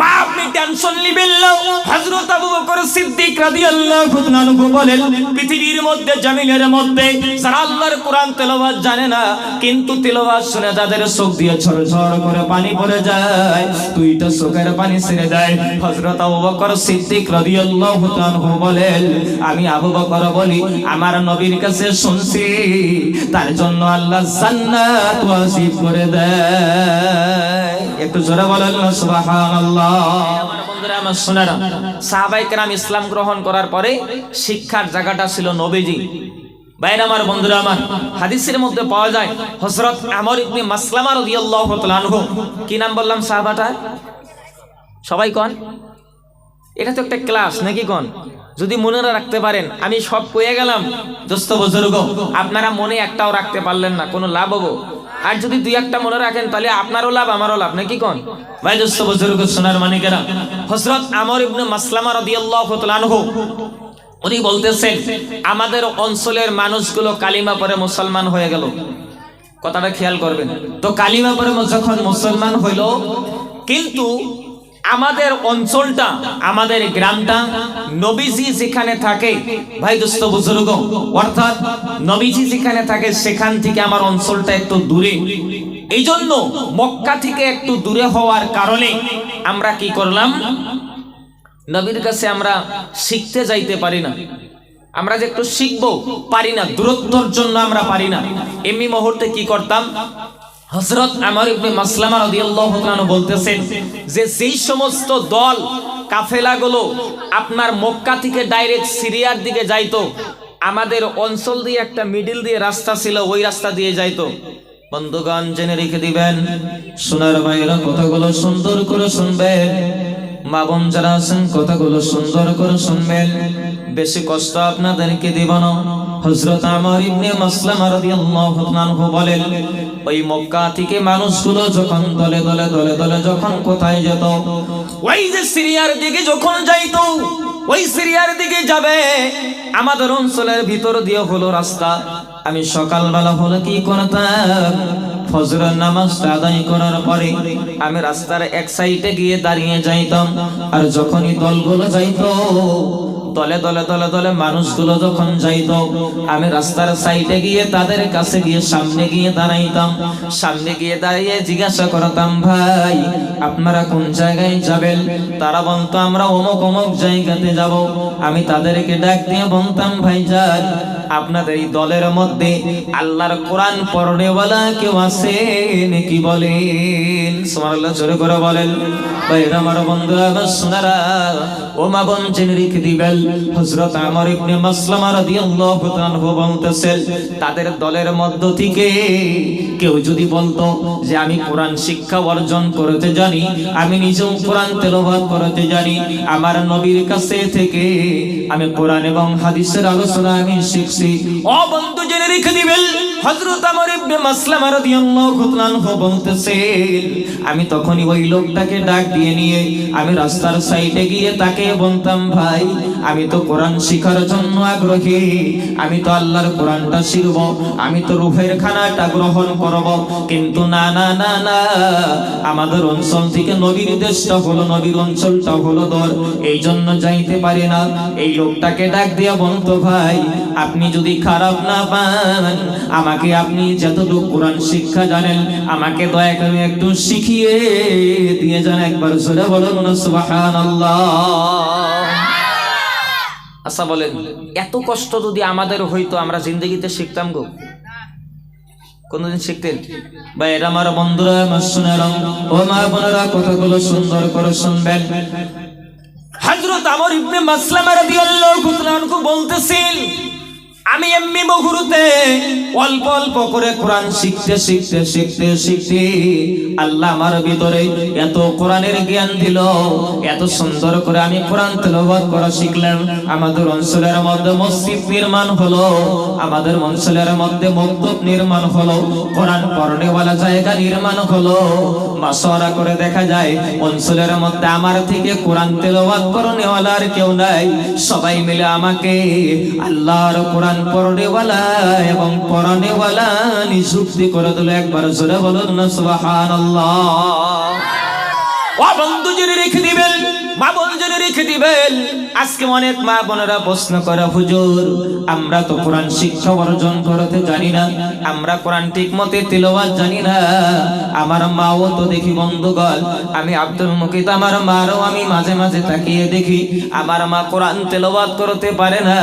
মা আপনি টেনশন নিবেন না হযরত আবু বকর সিদ্দিক রাদিয়াল্লাহু বলেন, পৃথিবীর মধ্যে, জমিনের মধ্যে যারা আল্লাহর কোরআন তেলাওয়াত জানে না, কিন্তু তেলাওয়াত শুনে যাদের চোখ দিয়ে করে পানি পড়ে যায়, দুইটা চোখের পানি ছেড়ে দেয়। হযরত আবু বকর সিদ্দিক রাদিয়াল্লাহু বলেন, আমি আবু বকর বলি, আমার নবীর কাছে শুনছি, তার জন্য আল্লাহ জান্নাত করে দেয়। একটু জোরে বলেন সুবহানাল্লাহ। ইসলাম গ্রহণ করার পরে শিক্ষার জায়গাটা ছিল নবীজি। আমার বন্ধুরা আমার, হাদিসের মধ্যে পাওয়া যায় আমর কি নাম বললাম সাহাবাটা? সবাই কোন? এটা তো একটা ক্লাস, নাকি কোন? যদি মনে রাখতে পারেন, আমি সব কয়ে গেলাম, দোস্ত আপনারা মনে একটাও রাখতে পারলেন না, কোনো লাভ হব? আর যদি দুই একটা মনে রাখেন, তাহলে আপনারও লাভ, আমারও লাভ। নাকি কোন? ভাই, দোস্ত, বুজুর্গ, সোনার মানিকেরা। হযরত আমর ইবনে মাসলামা রাদিয়াল্লাহু তাআলা উনি বলতেছেন, আমাদের অঞ্চলের মানুষগুলো কালিমা পরে মুসলমান হয়ে গেল। কথাটা খেয়াল করবেন। তো কালিমা পরে যখন মুসলমান হইল, কিন্তু আমাদের অঞ্চলটা, আমাদের গ্রামটা নবীজি যেখানে থাকে, ভাই দোস্ত, বুজুর্গ, অর্থাৎ নবীজি যেখানে থাকে, সেখান থেকে আমার অঞ্চলটা একটু দূরে। এই জন্য মক্কা থেকে একটু দূরে হওয়ার কারণে আমরা কি করলাম? নবীর কাছে আমরা শিখতে যাইতে পারি না। আমরা যে একটু শিখব, পারি না। দূরত্বর জন্য আমরা পারি না। এমনি মুহূর্তে কি করতাম? হযরত আমার ইবনে মাসলামা রাদিয়াল্লাহু তাআলা বলতেছেন যে যেই সমস্ত দল কাফেলাগুলো আপনার মক্কা থেকে ডাইরেক্ট সিরিয়ার দিকে যাইতো, আমাদের অঞ্চল দিয়ে একটা মিডিল দিয়ে রাস্তা ছিল, ওই রাস্তা দিয়ে যাইতো। বন্ধুগণ, জেনে রেখে দিবেন, সোনার মায়েরা কথাগুলো সুন্দর করে শুনবেন মা বোন যারা আছেন কথাগুলো সুন্দর করে শুনবেন। বেশি কষ্ট আপনাদেরকে দিব না। হযরত আমার ইবনে মাসলামা রাদিয়াল্লাহু আনহু বলেন, ওই মক্কা থেকে মানুষগুলো যখন দলে দলে দলে দলে যখন কোথায় যেত, ওই যে সিরিয়ার দিকে যখন যাইতো, ওই সিরিয়ার দিকে যাবে। আমাদের অঞ্চলের ভিতর দিয়ে হলো রাস্তা। আমি সকালবেলা হলো কি করতাম? ফজরের নামাজ আদায় করার পরে আমি রাস্তার এক সাইডে গিয়ে দাঁড়িয়ে যাইতাম। আর যখনই দলগুলো যাইতো দলে দলে দলে দলে মানুষগুলো যখন যাইত, আমি রাস্তার সাইডে গিয়ে তাদের কাছে গিয়ে সামনে গিয়ে দাঁড়াইতাম। সামনে গিয়ে দাঁড়িয়ে জিজ্ঞাসা করতাম, ভাই, আপনারা কোন জায়গায় যাবেন? তারা বলতো, আমরা অমুক অমুক জায়গাতে যাব। আমি তাদেরকে ডাক দিয়ে বলতাম ভাই যান আপনাদের এই দলের মধ্যে আল্লাহর কোরআন পড়নেওয়ালা কেউ আছে নাকি বলেন? করে বলেন। ও মা দিবেন তাদের দলের মধ্য থেকে কেউ যদি বলতো যে আমি কোরআন শিক্ষা অর্জন করতে জানি, আমি নিজেও কোরআন তেলাওয়াত করতে জানি, আমার নবীর কাছে থেকে আমি কোরআন এবং হাদিসের আলোচনা আমি শিখছি। অবন্ধু বন্ধু, জেনে রেখে দিবেন। হযরত আমর ইবনে মাসলামা রাদিয়াল্লাহু তাআলা বলতেছে, আমি তখনই ওই লোকটাকে ডাক দিয়ে নিয়ে আমি রাস্তার সাইডে গিয়ে তাকে বলতাম, ভাই, আমি তো কোরআন শিখার জন্য আগ্রহী। আমি তো আল্লাহর কোরআনটা শিখব। আমি তো রুহের খানাটা গ্রহণ করব। কিন্তু না না না না, আমাদের অঞ্চল থেকে নবীর দেশটা হলো, নবীর অঞ্চলটা হলো দর। এই জন্য যাইতে পারি না। এই লোকটাকে ডাক দিয়া বলতো, ভাই, আপনি যদি খারাপ না পান, আমাকে আপনি যতটুকু কোরআন শিক্ষা জানেন, আমাকে দয়া করে একটু শিখিয়ে দিয়ে যান একবার। জোরে বলুন, সুবহানাল্লাহ। আচ্ছা বলেন, এত কষ্ট যদি আমাদের হইতো, আমরা জিন্দগিতে শিখতাম গো। কোনদিন শিখতেন? বা এরা আমার বন্ধুরা, আমার শুনেরাম ও মা, বোনেরা, কথাগুলো সুন্দর করে শুনবেন। হযরত আমর ইবনে মাসলামা রাদিয়াল্লাহু তাআলা বলতেছেন আমি এমনি বগুরুতে অল্প অল্প করে কোরআন শিখতে শিখতে শিখতে শিখতে আল্লাহ আমার ভিতরে এত কোরআনের জ্ঞান দিল, এত সুন্দর করে আমি কোরআন তেলাওয়াত করা শিখলাম। আমাদের অঞ্চলের মধ্যে মসজিদ নির্মাণ হলো, আমাদের অঞ্চলের মধ্যে মক্তব নির্মাণ হলো, কোরআন পড়নেওয়ালা জায়গা নির্মাণ হলো। মাসওয়ারা করে দেখা যায়, অঞ্চলের মধ্যে আমার থেকে কোরআন করনেওয়ালা আর কেউ নাই। সবাই মিলে আমাকে আল্লাহর কোরআন পড়নেওয়ালা এবং পড়ানেওয়ালা নিযুক্তি করে দিল, একবার জোরে বলুন না, সুবহানাল্লাহ। ও বন্ধু জেনে রেখে দিবেন। মা বোন জেনে রেখে দিবেন, আজকে অনেক মা বোনেরা প্রশ্ন করে, হুজুর, আমরা তো কোরআন শিক্ষা অর্জন করতে জানি না, আমরা কোরআন ঠিক মতে তিলওয়াত জানি না। আমার মাও তো দেখি বন্ধুগণ, আমি আব্দুল মুকিত, আমার মারও আমি মাঝে মাঝে তাকিয়ে দেখি, আমার মা কোরআন তেলাওয়াত করতে পারে না।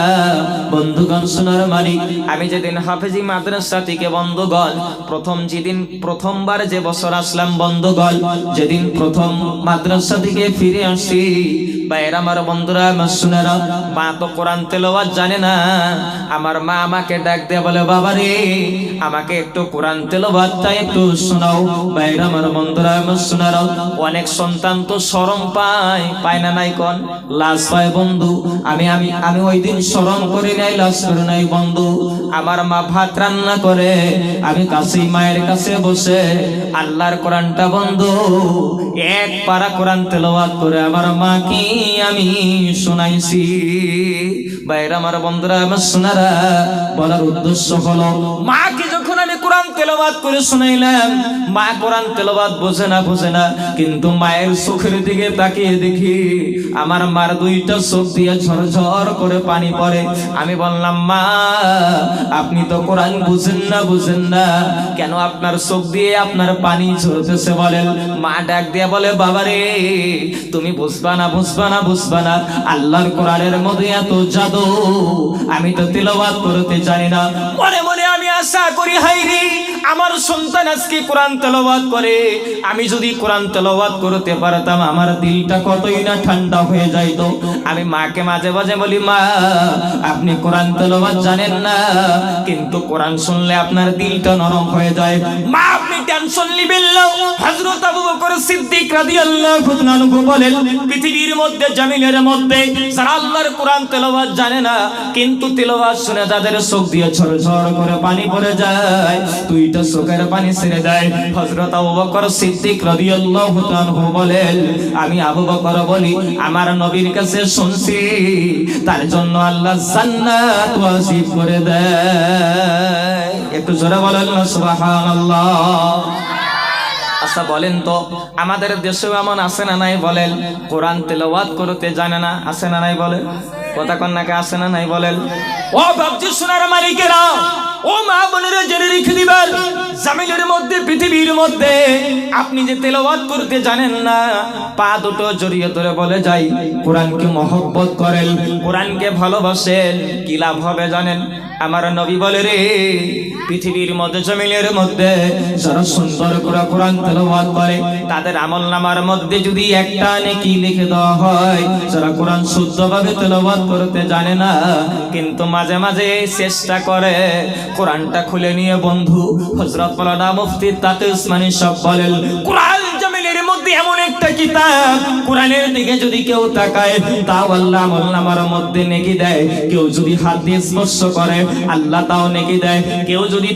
বন্ধুগণ সোনার মালিক, আমি যেদিন হাফেজি মাদ্রাসা থেকে বন্ধুগণ, প্রথম যেদিন, প্রথমবার যে বছর আসলাম বন্ধুগণ, যেদিন প্রথম মাদ্রাসা থেকে ফিরে আসছি বাইরে আমার বন্ধুরা, আমার মা তো কোরআন জানে না। আমার মা আমাকে ডাক বলে বাবা রে আমাকে একটু কোরআন একটু শোনাও। আমার বন্ধুরা, আমার অনেক সন্তান তো শরম পায়। পায় না নাই কোন? লাজ পায় বন্ধু। আমি আমি আমি ওই দিন শরম করি নাই লাজ করি নাই বন্ধু। আমার মা ভাত রান্না করে, আমি কাছেই মায়ের কাছে বসে, আল্লাহর কোরআনটা বন্ধু, এক পারা কোরআন তেলাওয়াত করে আমার মা কি আমি শোনাইছি। বাইরে আমার বন্ধুরা আমার সোনারা বলার উদ্দেশ্য হলো মাকে যখন তেলাওয়াত করে শুনাইলাম। মা কোরআন তেলাওয়াত বোঝে না বোঝে না। কিন্তু মায়ের চোখের দিকে তাকিয়ে দেখি, আমার মার দুইটা চোখ দিয়ে ঝরঝর করে পানি পড়ে। আমি বললাম, মা, আপনি তো কোরআন বুঝেন না বুঝেন না। কেন আপনার চোখ দিয়ে আপনার পানি ঝরতেছে বলেন? মা ডাক দিয়ে বলে, বাবা রে, তুমি বুঝবা না বুঝবা না বুঝবা না। আল্লাহর কোরআনের মধ্যে এত জাদু, আমি তো তিলাওয়াত করতে জানি না। মনে মনে আমি আশা করি হাইরি আমার সন্তান আজকে কোরআন তেলাওয়াত করে, আমি যদি কোরআন তেলাওয়াত করতে পারতাম, আমার দিলটা কতই না ঠান্ডা হয়ে যাইতো। আমি মাকে মাঝে মাঝে বলি, মা, আপনি কোরআন তেলাওয়াত জানেন না, কিন্তু কোরআন শুনলে আপনার দিলটা নরম হয়ে যায়। মা, আপনি টেনশন নিবেন না। হযরত আবু বকর সিদ্দিক রাদিয়াল্লাহু তাআলা বলেন, পৃথিবীর মধ্যে, জমিনের মধ্যে যারা আল্লাহর কোরআন তেলাওয়াত জানে না, কিন্তু তেলাওয়াত শুনে যাদের চোখ দিয়ে ঝরঝর করে পানি পড়ে যায়। দুইটা চোখের পানি ছেড়ে দেয়। হযরত আবু বকর সিদ্দিক রাদিয়াল্লাহু তাআলা বলেন, আমি আবু বকর বলি, আমার নবীর কাছে শুনছি, তার জন্য আল্লাহ জান্নাত ওয়াজিব করে দেয়। একটু জোরে বলেন না, সুবহানাল্লাহ। আচ্ছা বলেন তো, আমাদের দেশেও এমন আছে না নাই বলেন? কোরআন তেলাওয়াত করতে জানে না, আছে না নাই বলেন কথা কন্যাকে আছে না নাই বলেন? ও বাবজি সোনার মালিকেরা! ও মা বোনেরা জেনে রেখে দিবার জামিনের মধ্যে, পৃথিবীর মধ্যে, আপনি যে তেলাওয়াত করতে জানেন না, পা দুটো জড়িয়ে ধরে বলে যাই, কোরআনকে মহব্বত করেন, কোরআনকে ভালোবাসেন, কি লাভ হবে জানেন? আমার নবী বলে রে, পৃথিবীর মধ্যে জমিনের মধ্যে, যারা সুন্দর করে কোরআন তেলাওয়াত করে, তাদের আমল নামার মধ্যে যদি একটা নেকি লিখে দেওয়া হয়, যারা কোরআন শুদ্ধভাবে তেলাওয়াত করতে জানে না, কিন্তু মাঝে মাঝে চেষ্টা করে কোরআনটা খুলে নিয়ে বন্ধু হজরত মাওলানা মুফতি তাকে উসমানী সব বলেন, কোরআন এমন একটা যদি কেউ তাকায় মধ্যে নেকি দেয়। কেউ যদি হাত দিয়ে আল্লাহ তাও নেকি দেয়। কেউ যদি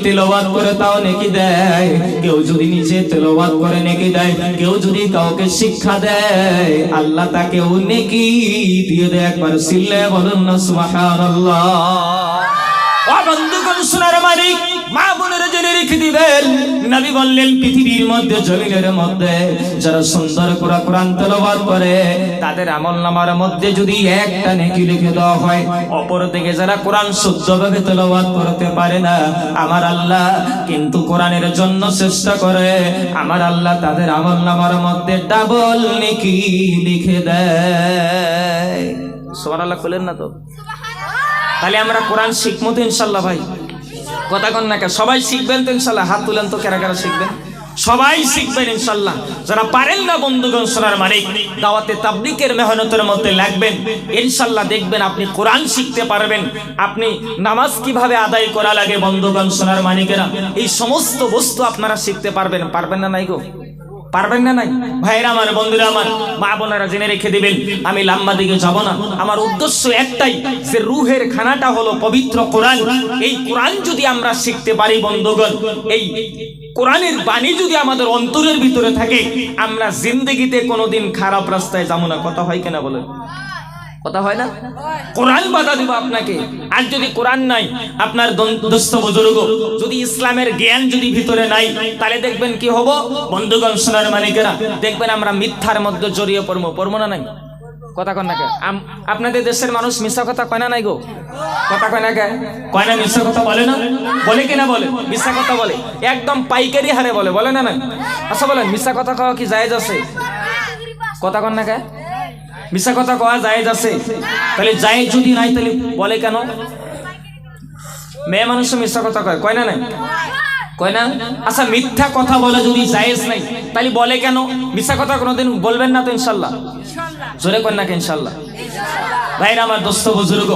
করে, তাও নেকি দেয়। কেউ যদি নিজে করে, নেকি দেয়। কেউ যদি শিক্ষা দেয়, আল্লাহ তাকেও নেকি দিয়ে দেয়। একবার বলুন না পৃথিবীর মধ্যে যারা সুন্দর করে কোরআন তেলাওয়াত করে, তাদের আমল নামার মধ্যে যদি একটা নেকি লিখে দেওয়া হয়, অপর দিকে যারা কোরআন শুদ্ধভাবে তেলাওয়াত করতে পারে না, আমার আল্লাহ কিন্তু কোরআনের জন্য চেষ্টা করে, আমার আল্লাহ তাদের আমল নামার মধ্যে ডাবল নেকি লিখে দেয়। সুবহানাল্লাহ, খুলেন না তো? তাহলে আমরা কোরআন শিখব তো ইনশাল্লাহ ভাই। কথা কন না সবাই শিখবেন তো ইনশাল্লাহ। হাত তুলেন তো কারা কারা শিখবেন? সবাই শিখবেন ইনশাল্লাহ। যারা পারেন না বন্ধুগণ সোনার মালিক, দাওয়াতে তাবলিকের মেহনতের মধ্যে লাগবেন। ইনশাল্লাহ দেখবেন আপনি কোরআন শিখতে পারবেন। আপনি নামাজ কীভাবে আদায় করা লাগে বন্ধুগণ সোনার মালিকেরা। এই সমস্ত বস্তু আপনারা শিখতে পারবেন। পারবেন না নাই গো? পারবেন না নাই? ভাইরা আমার, বন্ধুরা আমার, মা বোনেরা জেনে রেখে দিবেন, আমি লাম্বা দিকে যাব না। আমার উদ্দেশ্য একটাই, যে রুহের খানাটা হলো পবিত্র কোরআন। এই কোরআন যদি আমরা শিখতে পারি, বন্ধুগণ, এই কোরআনের বাণী যদি আমাদের অন্তরের ভিতরে থাকে, আমরা জিন্দগিতে কোনোদিন খারাপ রাস্তায় যাব না। কথা হয় কেনা বলে কথা হয় না? কোরআন বাধা দিব আপনাকে। আর যদি কোরআন নাই, আপনার বুজুর্গ, যদি ইসলামের জ্ঞান যদি ভিতরে নাই, তাহলে দেখবেন কি হব? বন্ধুগণ, সোনার মালিকেরা, দেখবেন আমরা মিথ্যার মধ্যে জড়িয়ে পড়ব। পড়ব না নাই? কথা কন না কে? আপনাদের দেশের মানুষ মিশা কথা কয় না নাই গো? কথা কয় না কে? কয় না মিশা কথা বলে না? বলে কিনা বলে? মিশা কথা বলে। একদম পাইকারি হারে বলে। বলে না নাই? আচ্ছা বলেন মিশা কথা কওয়া কি জায়েজ আছে? কথা কন না কে মিশা কথা কওয়া জায়েজ আছে। তাহলে জায়েজ যদি নাই, তাহলে বলে কেন? মেয়ে মানুষ মিথ্যা কথা কয়। কয় না নাই? কয় না? আচ্ছা মিথ্যা কথা বলে যদি জায়েজ নাই, তাহলে বলে কেন? মিথ্যা কথা কোনোদিন বলবেন না তো ইনশাল্লাহ। জোরে কর না কে ইনশাল্লাহ? ভাইরা আমার দোস্ত বুজুর্গ,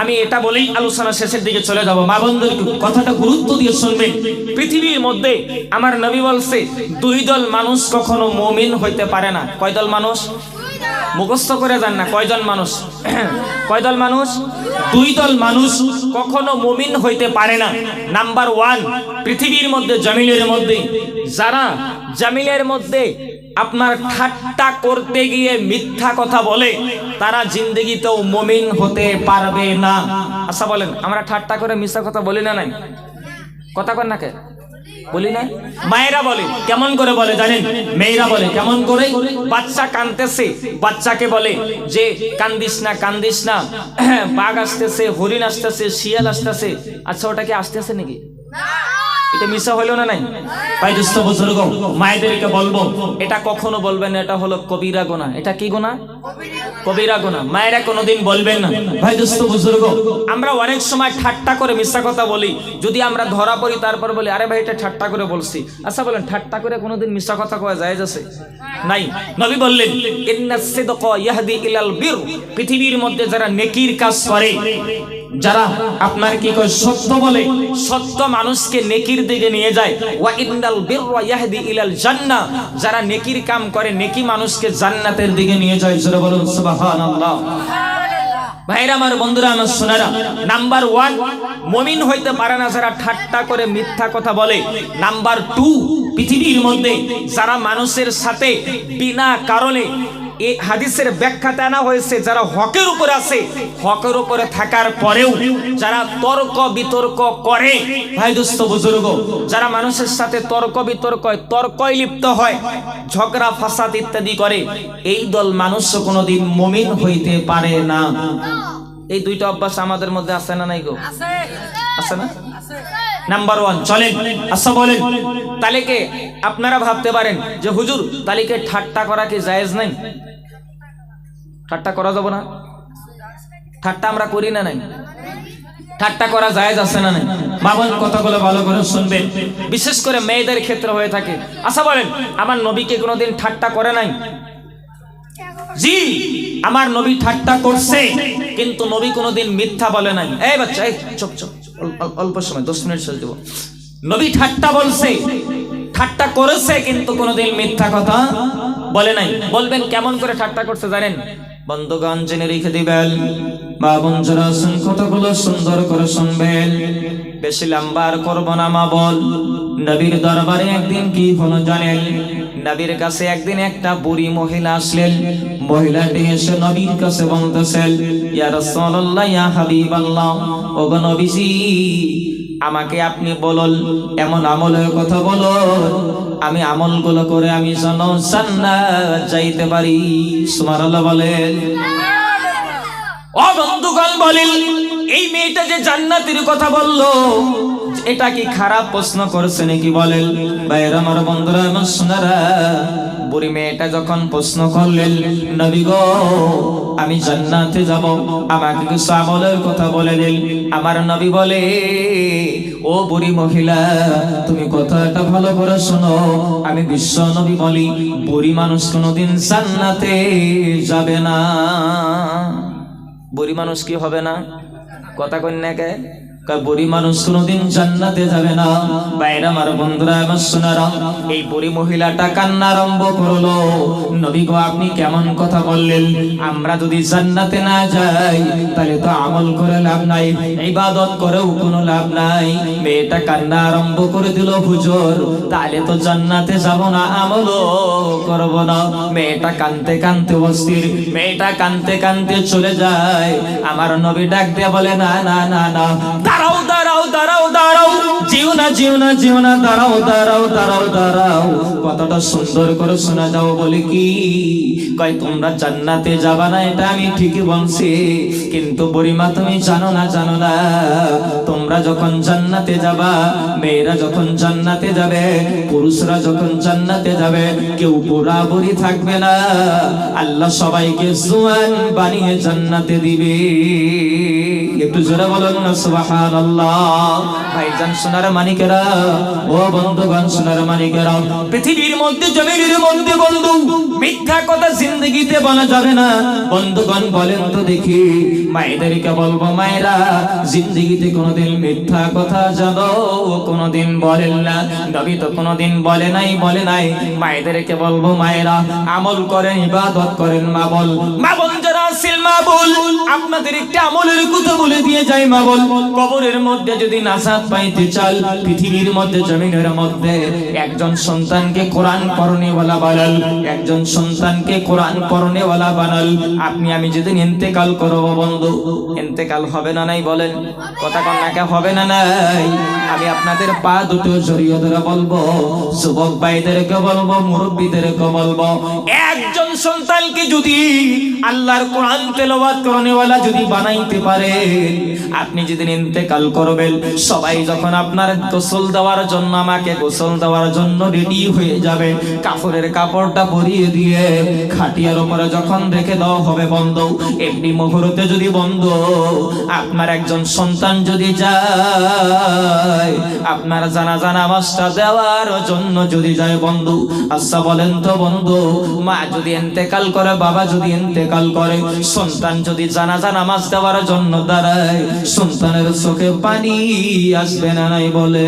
আমি এটা বলেই আলোচনা শেষের দিকে চলে যাব। মা বন্ধুর কথাটা গুরুত্ব দিয়ে শুনবেন। পৃথিবীর মধ্যে আমার নবী বলছে, দুই দল মানুষ কখনো মমিন হইতে পারে না। কয় দল মানুষ? মুখস্থ করে যান না, কয়জন মানুষ? কয় দল মানুষ? দুই দল মানুষ কখনো মুমিন হইতে পারে না। নাম্বার ওয়ান পৃথিবীর মধ্যে, জমিনের মধ্যে। যারা জামিলের মধ্যে আপনার ঠাট্টা করতে গিয়ে মিথ্যা কথা বলে, তারা জিন্দগিতেও মুমিন হতে পারবে না। আচ্ছা বলেন, আমরা ঠাট্টা করে মিথ্যা কথা বলি না নাই? কথা কর না কে? বলি না মায়েরা বলে, কেমন করে বলে জানেন? মেয়েরা বলে, কেমন করে? বাচ্চা কানতেছে বাচ্চাকে বলে যে, কান্দিস না কান্দিস না। বাঘ আসতেছে, হরিণ আসতেছে, শিয়াল আসতেছে। আচ্ছা ওটা কি আসতেছে নাকি? এটা মিশা হইল না নাই? ভাই, দুস্থ বুজুর্গ, মায়েদেরকে বলব, এটা কখনো বলবেন না, এটা হলো কবিরা গোনা। এটা কি গোনা? কবিরা গোনা। মায়েরা কোনোদিন বলবেন না। ভাই, দুস্থ বুজুর্গ, আমরা অনেক সময় ঠাট্টা করে মিথ্যা কথা বলি। যদি আমরা ধরা পড়ি, তারপর বলি, আরে ভাই, এটা ঠাট্টা করে বলছি। আচ্ছা বলেন, ঠাট্টা করে কোনোদিন মিশা কথা কওয়া যায় আছে? নাই। নবী বললেন ইন্না সিদকা ইয়াহদি ইলাল বির। পৃথিবীর মধ্যে যারা নেকির কাজ করে যারা আপনার কি কয় সত্য বলে, সত্য মানুষকে নেকির দিকে নিয়ে যায়। ওয়া ইন্নাল বিররা ইয়াহদি ইলাল জান্নাহ। যারা নেকির কাম করে, নেকি মানুষকে জান্নাতের দিকে নিয়ে যায়। জোরে বলুন, সুবহানাল্লাহ। ভাইরা আমার বন্ধুরা, আমার সোনারা নাম্বার ওয়ান, মমিন হইতে পারে না যারা ঠাট্টা করে মিথ্যা কথা বলে। নাম্বার টু, পৃথিবীর মধ্যে যারা মানুষের সাথে বিনা কারণে এই হাদিসের ব্যাখ্যাতে আনা হয়েছে যারা হকের উপরে আছে হকের উপরে থাকার পরেও যারা তর্ক বিতর্ক করে ভাই দোস্ত বুজুর্গ যারা মানুষের সাথে তর্ক বিতর্ক হয়, তর্কয় লিপ্ত হয় ঝগড়া ফাসাদ ইত্যাদি করে এই দল মানুষ কোনোদিন মমিন হইতে পারে না। এই দুইটা অভ্যাস আমাদের মধ্যে আছে না নাই গো? আছে। না? নাম্বার ওয়ান চলেন। আচ্ছা বলেন। তাহলে কে আপনারা ভাবতে পারেন যে, হুজুর তাহলে কে ঠাট্টা করা কি জায়েজ নাই? ঠাট্টা করা যাব না? ঠাট্টা আমরা করি না নাই? ঠাট্টা করা জায়েজ আছে না নাই? বাবার কথাগুলো ভালো করে শুনবেন বিশেষ করে মেয়েদের ক্ষেত্রে হয়ে থাকে। আচ্ছা বলেন, আমার নবীকে কোনোদিন ঠাট্টা করে নাই? জি, আমার নবী ঠাট্টা করছে, কিন্তু নবী কোনোদিন মিথ্যা বলে নাই। এই বাচ্চা, এই অল- অল- অল্প সময়, দশ মিনিট শেষ দেবো। নবী ঠাট্টা বলছে, ঠাট্টা করেছে কিন্তু কোনোদিন মিথ্যা কথা বলে নাই। বলবেন কেমন করে ঠাট্টা করছে জানেন? বন্ধুগণ, জেনে রেখে দিবেন বা বঞ্চরা শুন কতগুলো সুন্দর করে শুনবেন। বেশি লম্বার করব না, মা বল নবীর দরবারে একদিন কি হলো জানেন? নবীর কাছে একদিন একটা বুড়ি মহিলা আসলেন। মহিলাটি এসে নবীর কাছে বলতেছেন, ইয়া রাসূলুল্লাহ, ইয়া হাবিবাল্লাহ, ওগো নবীজি, আমাকে আপনি বলল এমন আমলের কথা বলুন আমি আমলগুলো করে আমি যেন জান্নাত যাইতে পারি। সুবহানাল্লাহ বলেন। ও বন্ধুগণ বলেন, এই মেয়েটা যে জান্নাতের কথা বলল, এটা কি খারাপ প্রশ্ন করছে নাকি বলেন? বাইরে আমার বন্ধুরা, আমার সোনারা, বুড়ি মেয়েটা যখন প্রশ্ন করলেন, নবী গো, আমি জান্নাতে যাব, আমাকে কিছু আমলের কথা বলে দিন। আমার নবী বলে, ও বুড়ি মহিলা, তুমি কথাটা ভালো করে শোনো। আমি বিশ্ব নবী বলি, বুড়ি মানুষ কোনোদিন জান্নাতে যাবে না। বুড়ি মানুষ কি হবে না? কথা কন্যাকে আপনি কেমন কথা বললেন? আমরা যদি জান্নাতে না যাই, তাহলে তো আমল করে লাভ নাই, ইবাদত করেও কোনো লাভ নাই। মেয়েটা কান্না আরম্ভ করে দিল, হুজুর, তাহলে তো জান্নাতে যাব না, আমলও করব না। মেয়েটা কানতে কানতে অস্থির, মেয়েটা কানতে কানতে চলে যায়। আমার নবী ডাক দিয়ে বলে না না না না দাঁড়াও দাঁড়াও দাঁড়াও দাঁড়াও। জিও জিও না না দাঁড়াও দাঁড়াও দাঁড়াও দাঁড়াও। কতটা সুন্দর করে শোনা যাও বলে কি? কয়, তোমরা জান্নাতে যাবা না, এটা আমি ঠিকই বলছি। কিন্তু বুড়িমা, তুমি জানো না জানো না। তোমরা যখন জান্নাতে যাবা, মেয়েরা যখন জান্নাতে যাবে, পুরুষরা যখন জান্নাতে যাবে, কেউ বুড়ি থাকবে না। আল্লাহ সবাইকে জোয়ান বানিয়ে জান্নাতে দিবে। একটু জোরে বলুন না, সুবহানাল্লাহ। ভাইজান সোনার মানিকেরা ও বন্ধুগণ, সোনার মানিকেরা পৃথিবীর মধ্যে, জমিনের মধ্যে বন্ধু, মিথ্যা কথা জিন্দগিতে বলা যাবে না। বন্ধুগণ, বলেন তো দেখি, মায়েদেরকে বলব, মায়েরা, জিন্দগিতে কোনোদিন মিথ্যা কথা জানো কোনোদিন বলেন না। নবী তো কোনোদিন বলে নাই বলে নাই। মায়েদেরকে বলব, মায়েরা, আমল করেন, ইবাদত করেন, মা বল মা বল যারা আসিল মা বল আপনাদের একটা আমলের কথা বলে দিয়ে যাই মা বল কবরের মধ্যে যদি নাসাদ পাইতে চাল পৃথিবীর মধ্যে, জমিনের মধ্যে একজন সন্তানকে কোরআন পড়নেওয়ালা বানাল, একজন সন্তানকে কোরআন পড়নেওয়ালা বানাল। আপনি, আমি যেদিন ইন্তেকাল করব বন্ধু, ইন্তেকাল হবে না নাই বলেন? কথা কন্যাকে হবে না নাই? আমি আপনাদের পা দুটো জড়িয়ে ধরে বলব, যুবক ভাইদেরকে বলব, মুরব্বীদেরকে বলব, একজন সন্তানকে যদি আল্লাহর কোরআন তেলাওয়াত করনেওয়ালা যদি বানাইতে পারে, আপনি যেদিন ইন্তেকাল করবেন, সবাই যখন আপনার গোসল দেওয়ার জন্য আমাকে গোসল দেওয়ার জন্য রেডি হয়ে যাবে। কাপড়ের কাপড়টা পরিয়ে দিয়ে খাটিয়ার উপরে যখন রেখে দেওয়া হবে বন্ধ, এমনি মুহূর্তে যদি বন্ধ, আপনার একজন সন্তান যদি যায়, আপনার জানা জানা মাসটা দেওয়ার জন্য যদি যায় বন্ধু। আচ্ছা বলেন তো বন্ধু, মা যদি এন্তেকাল করে, বাবা যদি এন্তেকাল করে, সন্তান যদি জানা জানা মাস দেওয়ার জন্য দাঁড়ায়, সন্তানের চোখে পানি আসবে না নাই বলে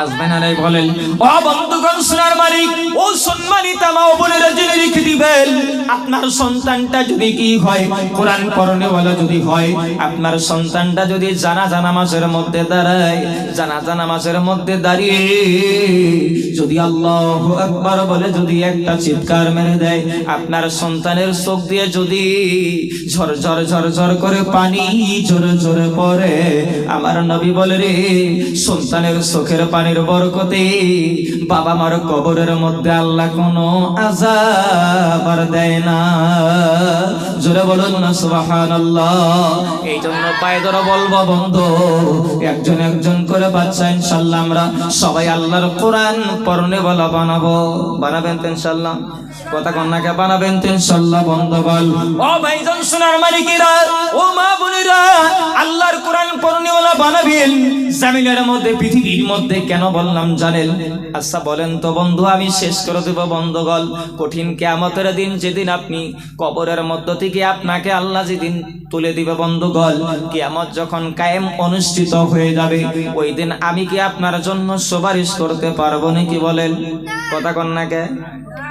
আসবে না নাই বলেন। ও বন্ধুগণ, সোনার মালিক, ও সম্মানিত মা বোনেরা জেনে রেখে দিবেন, আপনার সন্তানটা যদি কি হয়, কোরআন বলা যদি হয়, আপনার সন্তানটা যদি জানা জানা মাসের মধ্যে দাঁড়ায় জানা জানা মাসের মধ্যে দাঁড়িয়ে যদি আল্লাহ আকবার বলে, যদি একটা চিৎকার মেরে দেয়, আপনার সন্তানের চোখ দিয়ে যদি ঝর ঝর ঝর ঝর করে পানি জোরে জোরে পড়ে, আমার নবী বলে রে, সন্তানের চোখের পানির বরকতে বাবা মার কবরের মধ্যে আল্লাহ কোনো আজাব আর দেয় না। জোরে বলুন না, সুবহানাল্লাহ। এই জন্য পায়ে ধরে বলব, বন্ধু, একজন একজন করে বাচ্চা, ইনশাল্লাহ আমরা সবাই আল্লাহর কোরআন পড়নে বলা বানাবো। বানাবেন তো ইনশাল্লাহ? কথা কন্যাকে বানাবেন তো ইনশাল্লাহ, বন্ধ, বল। ও ভাইজান, সোনার মালিকেরা, ও মা বোনেরা, আল্লাহর কোরআন পড়নেওয়ালা বানাবেন। জামিনের মধ্যে, পৃথিবীর মধ্যে কেন বললাম জানেন? আচ্ছা বলেন তো বন্ধু, আমি শেষ করে দেব বন্ধগল কঠিন কেয়ামতের দিন যেদিন আপনি কবরের মধ্য থেকে আপনাকে আল্লাহ যেদিন তুলে দিবে বন্ধুগল কিয়ামত যখন কায়েম অনুষ্ঠিত হয়ে যাবে, ওই দিন আমি কি আপনার জন্য সুপারিশ করতে পারব নাকি বলেন? কথা কন্যাকে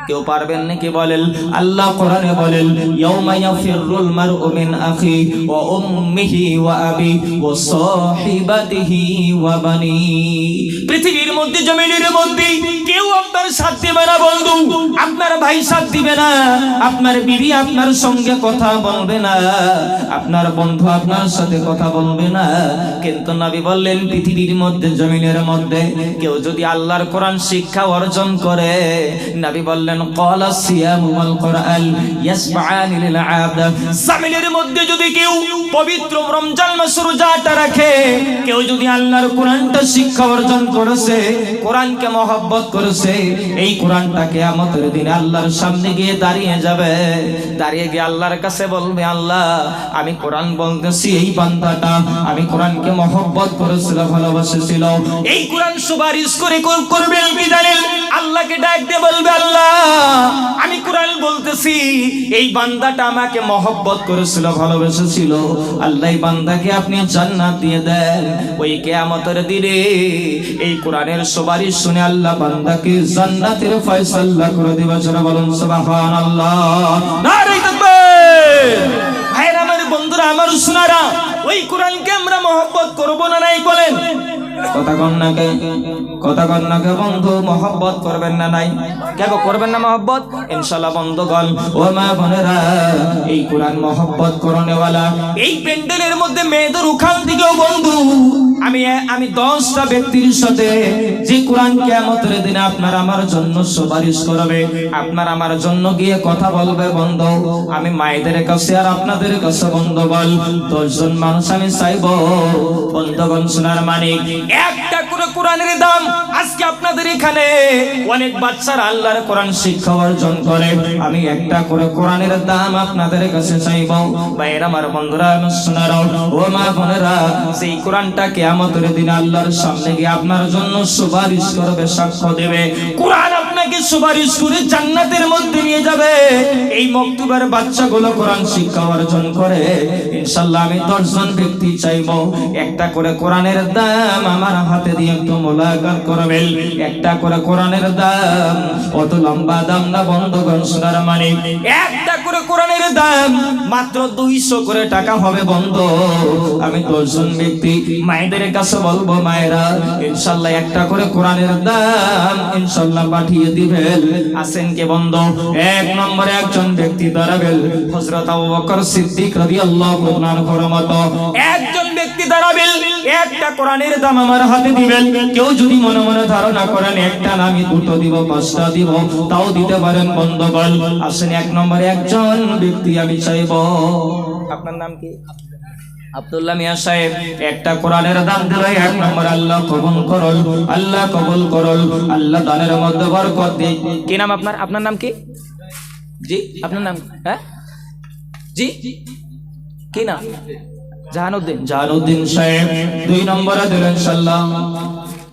কেউ পারবেন নাকি বলেন? আল্লাহ কোরআনে বলেন, ইয়াউমা ইয়াফিরুল মারউ মিন আখি ওয়া উম্মিহি ওয়া আবি ওয়া সাহিবাতিহি ওয়া বানি পৃথিবীর মধ্যে জমিনের মধ্যে কেউ আপনার সাথ দিবে না, বন্ধু। আপনার ভাই সাথ দিবে না। আপনার বিবি আপনার সঙ্গে কথা বলবে না। আপনার বন্ধু আপনার সাথে কথা বলবে না। কিন্তু নবী বললেন, পৃথিবীর মধ্যে, জমিনের মধ্যে কেউ যদি আল্লাহর কোরআন শিক্ষা অর্জন করে, নবী বললেন, ক্বালা সিয়ামু ওয়াল কোরআন ইয়াসবাআনি লিল আবদ। জমিনের মধ্যে যদি কেউ পবিত্র রমজান মাস রোজাটা রাখে, কেউ যদি আল্লাহর কোরআনটা শিক্ষা অর্জন করেছে, কোরআনকে মহব্বত করেছে, এই কোরআনটা কিয়ামতের দিনে আল্লাহর সামনে গিয়ে দাঁড়িয়ে যাবে। দাঁড়িয়ে গিয়ে আল্লাহর কাছে বলবে, আল্লাহ, আমি কোরআন বলতেছি, এই বান্দাটা আমি কোরআনকে মহব্বত করেছিল, ভালোবাসেছিল। এই কোরআন সুপারিশ করে কর- করবে জানেন? আল্লাহকে ডাক দিয়ে বলবে, আল্লাহ, আমি কোরআন বলতেছি, এই বান্দাটা আমাকে মহব্বত করেছিল, ভালোবেসেছিল। আল্লাহ বান্দাকে আপনি জান্নাত দিয়ে দেন। ওই কেয়ামতের দিনে, এই কোরআনের সুপারিশ শুনে আল্লাহ বান্দাকে জান্নাতের ফয়সাল্লা করে দিবে যারা বলুন, সুবহানাল্লাহ। নারে তাকবীর! ভাইরা আমার বন্ধুরা, আমার সোনারা ওই কোরআনকে আমরা মহব্বত করব না নাই বলেন? কথা কন্যাকে কথা কন্যাকে বন্ধু, মহব্বত করবেন না নাই? কেন করবেন না মহব্বত? ইনশাল্লাহ বন্ধুগণ, ও মা বোনেরা, এই কোরআন মহব্বত করনেওয়ালা এই প্যান্ডেলের মধ্যে মেয়েদের উখান দিকেও বন্ধু। আমি আমি দশটা ব্যক্তির সাথে যে কোরআন কেমতের দিনে আপনার আমার জন্য সুপারিশ করবে, আপনার আমার জন্য গিয়ে কথা বলবে বন্ধু। আমি মায়েদের কাছে আর আপনাদের কাছে বন্ধু বল, দশজন মানুষ আমি চাইব। বন্ধগণ সোনার মানিক একটা করে কোরআনের দাম আজকে আপনাদের এখানে অনেক বাচ্চারা আল্লাহর কোরআন শিক্ষা অর্জন করে। আমি একটা করে কোরআনের দাম আপনাদের কাছে চাইব। ভাইয়ের আমার বন্ধুরা সোনারা ও মা বোনেরা, সেই কোরআনটা কেয়ামতের দিন আল্লাহর সামনে গিয়ে আপনার জন্য সুপারিশ করবে সাক্ষ্য দেবে। কোরআন আপনাকে সুপারিশ করে জান্নাতের মধ্যে নিয়ে যাবে। এই মক্তবার বাচ্চাগুলো কোরআন শিক্ষা অর্জন করে। ইনশাল্লাহ আমি দশজন ব্যক্তি চাইব। একটা করে কোরআনের দাম আমার হাতে দিয়ে একটু মোলাকাত করবেন। একটা করে কোরআনের দাম, অত লম্বা দাম না বন্ধগণ, সোনার মানে। একটা করে কোরআনের দাম, মাত্র দুইশো করে টাকা হবে বন্ধ। আমি দশজন ব্যক্তি, মায়েদের কাছে বলব মায়েরা ইনশাল্লাহ একটা করে কোরআনের দাম ইনশাল্লাহ পাঠিয়ে দিবেন আসেন কে বন্ধ? এক নম্বরে একজন ব্যক্তি দাঁড়াবেন হযরত আবু বকর সিদ্দিক রাদিয়াল্লাহু তাআলার মতো। একজন ব্যক্তি দাঁড়াবেন একটা কোরআনের দাম আমার হাতে দিবেন কেউ যদি মনে মনে ধারণা করেন, একটা না আমি দুটো দিব, পাঁচটা দিব, তাও দিতে পারেন বন্ধগণ আসেন এক নম্বরে একজন ব্যক্তি আমি চাইব। আপনার নাম কি? আব্দুল্লাহ মিয়া সাহেব একটা কোরআনের দান দিল এক নম্বর আল্লাহ কবুল করল আল্লাহ কবুল করল আল্লাহ দানের মধ্যে বরকত দিক। কি নাম আপনার? আপনার নাম কি? জি আপনার নাম হ্যাঁ? জি কি নাম? জাহানুদ্দিন। জাহানুদ্দিন সাহেব দুই নম্বরে দিলেন সাল্লাম